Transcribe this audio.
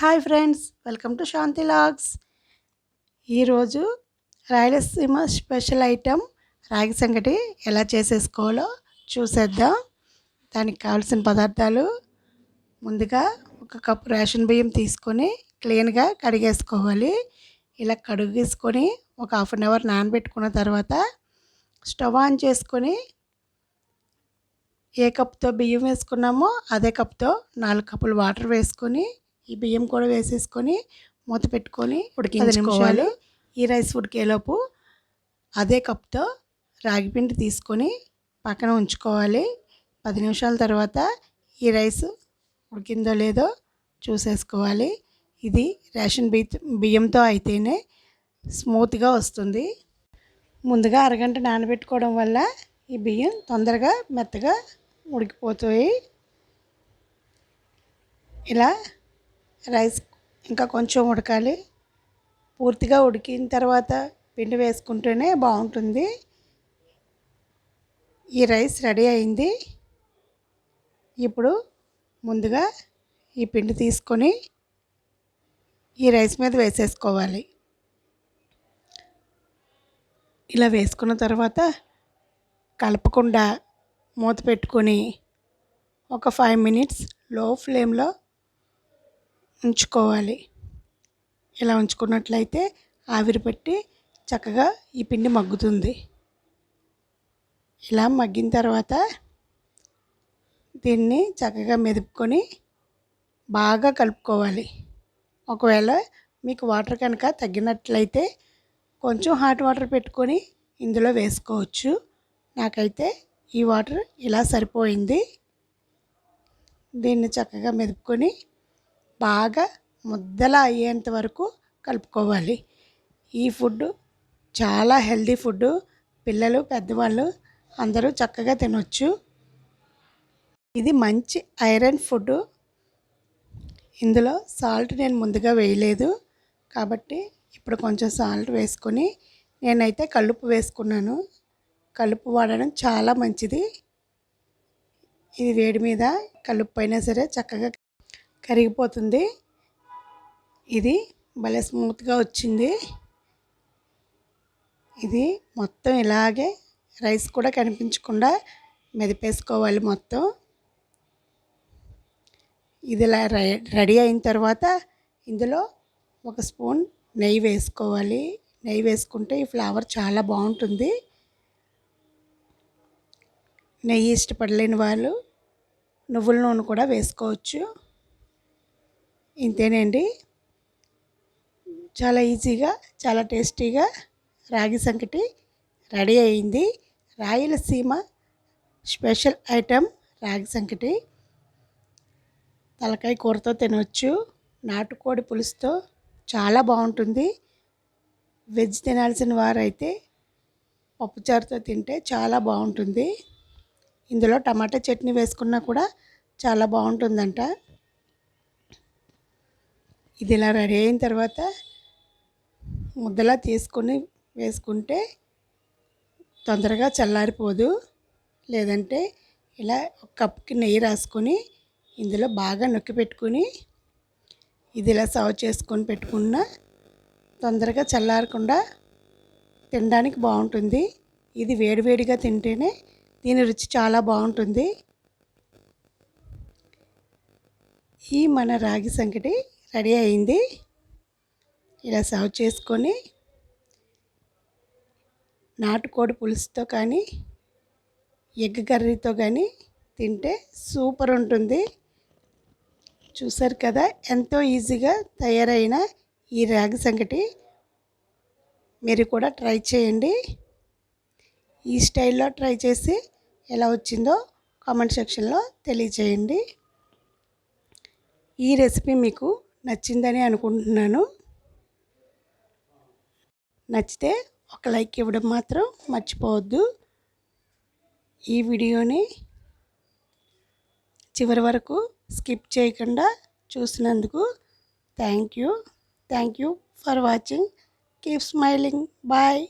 Hi friends welcome to Shanti logs. ఈరోజు Rayalaseema special item రాగి సంగటి ఎలా చేసేసుకోవాలో చూసేద్దాం. దానికి కావాల్సిన పదార్థాలు ముందుగా ఒక కప్పు రేషన్ బియ్యం తీసుకొని క్లీన్గా కడిగేసుకోవాలి. ఇలా కడిగేసుకొని ఒక హాఫ్ అన్ అవర్ నానబెట్టుకున్న తర్వాత స్టవ్ ఆన్ చేసుకొని ఏ కప్తో బియ్యం వేసుకున్నామో అదే కప్తో నాలుగు కప్పులు వాటర్ వేసుకొని ఈ బియ్యం కూడా వేసేసుకొని మూత పెట్టుకొని ఉడికించుకోవాలి. ఈ రైస్ ఉడికేలోపు అదే కప్తో రాగిపిండి తీసుకొని పక్కన ఉంచుకోవాలి. పది నిమిషాల తర్వాత ఈ రైస్ ఉడికిందో లేదో చూసేసుకోవాలి. ఇది రేషన్ బియ్య బియ్యంతో అయితేనే స్మూత్గా వస్తుంది. ముందుగా అరగంట నానబెట్టుకోవడం వల్ల ఈ బియ్యం తొందరగా మెత్తగా ఉడికిపోతాయి. ఇలా రైస్ ఇంకా కొంచెం ఉడకాలి. పూర్తిగా ఉడికిన తర్వాత పిండి వేసుకుంటేనే బాగుంటుంది. ఈ రైస్ రెడీ అయింది. ఇప్పుడు ముందుగా ఈ పిండి తీసుకొని ఈ రైస్ మీద వేసేసుకోవాలి. ఇలా వేసుకున్న తర్వాత కలపకుండా మూత పెట్టుకొని ఒక ఫైవ్ మినిట్స్లో ఫ్లేమ్లో ఉంచుకోవాలి. ఇలా ఉంచుకున్నట్లయితే ఆవిరి పెట్టి చక్కగా ఈ పిండి మగ్గుతుంది. ఇలా మగ్గిన తర్వాత దీన్ని చక్కగా మెదుపుకొని బాగా కలుపుకోవాలి. ఒకవేళ మీకు వాటర్ కనుక తగ్గినట్లయితే కొంచెం హాట్ వాటర్ పెట్టుకొని ఇందులో వేసుకోవచ్చు. నాకైతే ఈ వాటర్ ఇలా సరిపోయింది. దీన్ని చక్కగా మెదుపుకొని బాగా ముద్దలా అయ్యేంత వరకు కలుపుకోవాలి. ఈ ఫుడ్ చాలా హెల్దీ ఫుడ్ పిల్లలు పెద్దవాళ్ళు అందరూ చక్కగా తినొచ్చు. ఇది మంచి ఐరన్ ఫుడ్ ఇందులో సాల్ట్ నేను ముందుగా వేయలేదు. కాబట్టి ఇప్పుడు కొంచెం సాల్ట్ వేసుకొని నేనైతే కలుపు వేసుకున్నాను. కలుపు వాడడం చాలా మంచిది. ఇది వేడి మీద కలుపు అయినా సరే చక్కగా కరిగిపోతుంది. ఇది భలే స్మూత్గా వచ్చింది. ఇది మొత్తం ఇలాగే రైస్ కూడా కనిపించకుండా మెదిపేసుకోవాలి మొత్తం. ఇది ఇలా రెడీ అయిన తర్వాత ఇందులో ఒక స్పూన్ నెయ్యి వేసుకోవాలి. నెయ్యి వేసుకుంటే ఈ ఫ్లేవర్ చాలా బాగుంటుంది. నెయ్యి ఇష్టపడలేని వాళ్ళు నువ్వుల నూనె కూడా వేసుకోవచ్చు. ఇంతేనండి. చాలా ఈజీగా చాలా టేస్టీగా రాగి సంకటి రెడీ అయింది. రాయలసీమ స్పెషల్ ఐటెం రాగి సంకటి. తలకాయ కూరతో తినవచ్చు నాటుకోడి పులుసుతో చాలా బాగుంటుంది. వెజ్ తినాల్సిన వారైతే పప్పుచారుతో తింటే చాలా బాగుంటుంది. ఇందులో టమాటా చట్నీ వేసుకున్నా కూడా చాలా బాగుంటుందంట. ఇది ఇలా రెడీ అయిన తర్వాత ముద్దలా తీసుకొని వేసుకుంటే తొందరగా చల్లారిపోదు. లేదంటే ఇలా ఒక కప్కి నెయ్యి రాసుకొని ఇందులో బాగా నొక్కి పెట్టుకుని ఇది ఇలా సర్వ్ చేసుకొని పెట్టుకున్న తొందరగా చల్లారకుండా తినడానికి బాగుంటుంది. ఇది వేడివేడిగా తింటేనే దీని రుచి చాలా బాగుంటుంది. ఈ మన రాగి సంకటి రెడీ అయింది. ఇలా సర్వ్ చేసుకొని నాటుకోడి పులుసుతో కానీ ఎగ్ కర్రీతో కానీ తింటే సూపర్ ఉంటుంది. చూసారు కదా ఎంతో ఈజీగా తయారైన ఈ రాగి సంగటి. మీరు కూడా ట్రై చేయండి. ఈ స్టైల్లో ట్రై చేసి ఎలా వచ్చిందో కామెంట్ సెక్షన్లో తెలియజేయండి ఈ రెసిపీ మీకు నచ్చిందని అనుకుంటున్నాను. నచ్చితే ఒక లైక్ ఇవ్వడం మాత్రం మర్చిపోవద్దు. ఈ వీడియోని చివరి వరకు స్కిప్ చేయకుండా చూసినందుకు thank you. Thank you for watching. Keep smiling. Bye.